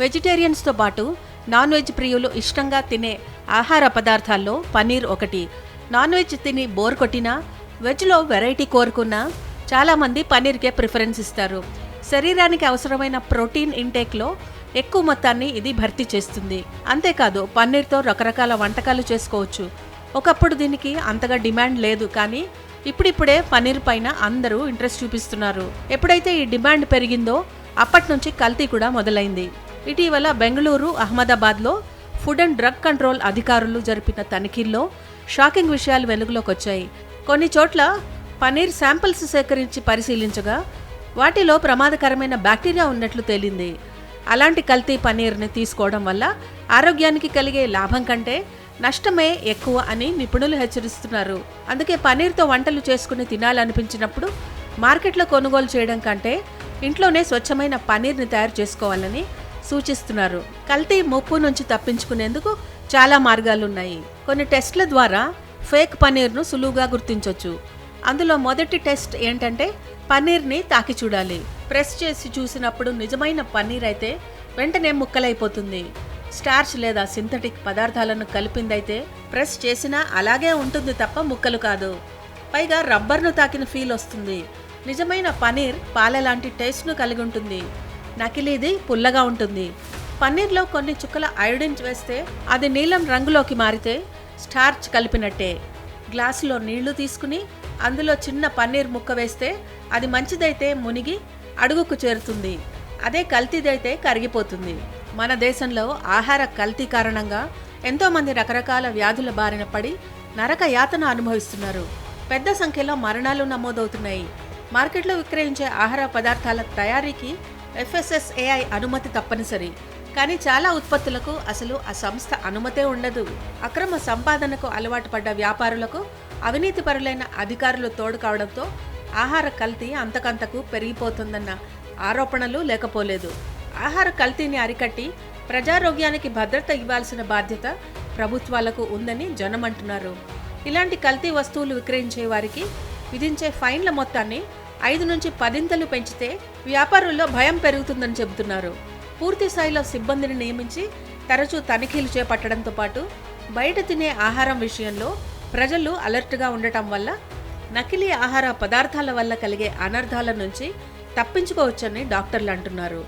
వెజిటేరియన్స్తో పాటు non veg ప్రియులు ఇష్టంగా తినే ఆహార పదార్థాల్లో పన్నీర్ ఒకటి. నాన్ వెజ్ తిని బోర్ కొట్టినా వెజ్లో వెరైటీ కోరుకున్నా చాలామంది పన్నీర్కే ప్రిఫరెన్స్ ఇస్తారు. శరీరానికి అవసరమైన ప్రోటీన్ ఇంటేక్లో ఎక్కువ మొత్తాన్ని ఇది భర్తీ చేస్తుంది. అంతేకాదు పన్నీర్తో రకరకాల వంటకాలు చేసుకోవచ్చు. ఒకప్పుడు దీనికి అంతగా డిమాండ్ లేదు కానీ ఇప్పుడిప్పుడే పన్నీర్ పైన అందరూ ఇంట్రెస్ట్ చూపిస్తున్నారు. ఎప్పుడైతే ఈ డిమాండ్ పెరిగిందో అప్పటి నుంచి కల్తీ కూడా మొదలైంది. ఇటీవల బెంగళూరు అహ్మదాబాద్లో ఫుడ్ అండ్ డ్రగ్ కంట్రోల్ అధికారులు జరిపిన తనిఖీల్లో షాకింగ్ విషయాలు వెలుగులోకి వచ్చాయి కొన్ని చోట్ల పన్నీర్ శాంపిల్స్ సేకరించి పరిశీలించగా వాటిలో ప్రమాదకరమైన బ్యాక్టీరియా ఉన్నట్లు తేలింది. అలాంటి కల్తీ పన్నీర్ని తీసుకోవడం వల్ల ఆరోగ్యానికి కలిగే లాభం కంటే నష్టమే ఎక్కువ అని నిపుణులు హెచ్చరిస్తున్నారు. అందుకే పన్నీర్తో వంటలు చేసుకుని తినాలనిపించినప్పుడు మార్కెట్లో కొనుగోలు చేయడం కంటే ఇంట్లోనే స్వచ్ఛమైన పన్నీర్ని తయారు చేసుకోవాలని సూచిస్తున్నారు. కల్తీ ముప్పు నుంచి తప్పించుకునేందుకు చాలా మార్గాలున్నాయి. కొన్ని టెస్ట్ల ద్వారా ఫేక్ పన్నీర్ను సులువుగా గుర్తించవచ్చు అందులో మొదటి టెస్ట్ ఏంటంటే పన్నీర్ని తాకి చూడాలి. ప్రెస్ చేసి చూసినప్పుడు నిజమైన పన్నీర్ అయితే వెంటనే ముక్కలైపోతుంది. స్టార్చ్ లేదా సింథటిక్ పదార్థాలను కలిపిందైతే ప్రెస్ చేసినా అలాగే ఉంటుంది తప్ప ముక్కలు కాదు. పైగా రబ్బర్ను తాకిన ఫీల్ వస్తుంది. నిజమైన పనీర్ పాల లాంటి టేస్ట్ను కలిగి ఉంటుంది నకిలీది పుల్లగా ఉంటుంది. పన్నీర్లో కొన్ని చుక్కల అయోడిన్ వేస్తే అది నీలం రంగులోకి మారితే స్టార్చ్ కలిపినట్టే. గ్లాసులో నీళ్ళు తీసుకుని అందులో చిన్న పన్నీర్ ముక్క వేస్తే అది మంచిదైతే మునిగి అడుగుకు చేరుతుంది. అదే కల్తీదైతే కరిగిపోతుంది. మన దేశంలో ఆహార కల్తీ కారణంగా ఎంతోమంది రకరకాల వ్యాధుల బారిన పడి నరక యాతన అనుభవిస్తున్నారు. పెద్ద సంఖ్యలో మరణాలు నమోదవుతున్నాయి. మార్కెట్లో విక్రయించే ఆహార పదార్థాల తయారీకి ఎఫ్ఎస్ఎస్ఏఐ అనుమతి తప్పనిసరి. కానీ చాలా ఉత్పత్తులకు అసలు ఆ సంస్థ అనుమతే ఉండదు. అక్రమ సంపాదనకు అలవాటు పడ్డ వ్యాపారులకు అవినీతి పరులైన అధికారులు తోడు కావడంతో ఆహార కల్తీ అంతకంతకు పెరిగిపోతుందన్న ఆరోపణలు లేకపోలేదు. ఆహార కల్తీని అరికట్టి ప్రజారోగ్యానికి భద్రత ఇవ్వాల్సిన బాధ్యత ప్రభుత్వాలకు ఉందని జనం అంటున్నారు ఇలాంటి కల్తీ వస్తువులు విక్రయించే వారికి విధించే ఫైన్ల మొత్తాన్ని ఐదు నుంచి పదింతలు పెంచితే వ్యాపారుల్లో భయం పెరుగుతుందని చెబుతున్నారు. పూర్తి స్థాయిలో సిబ్బందిని నియమించి తరచూ తనిఖీలు చేపట్టడంతో పాటు బయట తినే ఆహారం విషయంలో ప్రజలు అలర్ట్గా ఉండటం వల్ల నకిలీ ఆహార పదార్థాల వల్ల కలిగే అనర్థాల నుంచి తప్పించుకోవచ్చని డాక్టర్లు అంటున్నారు.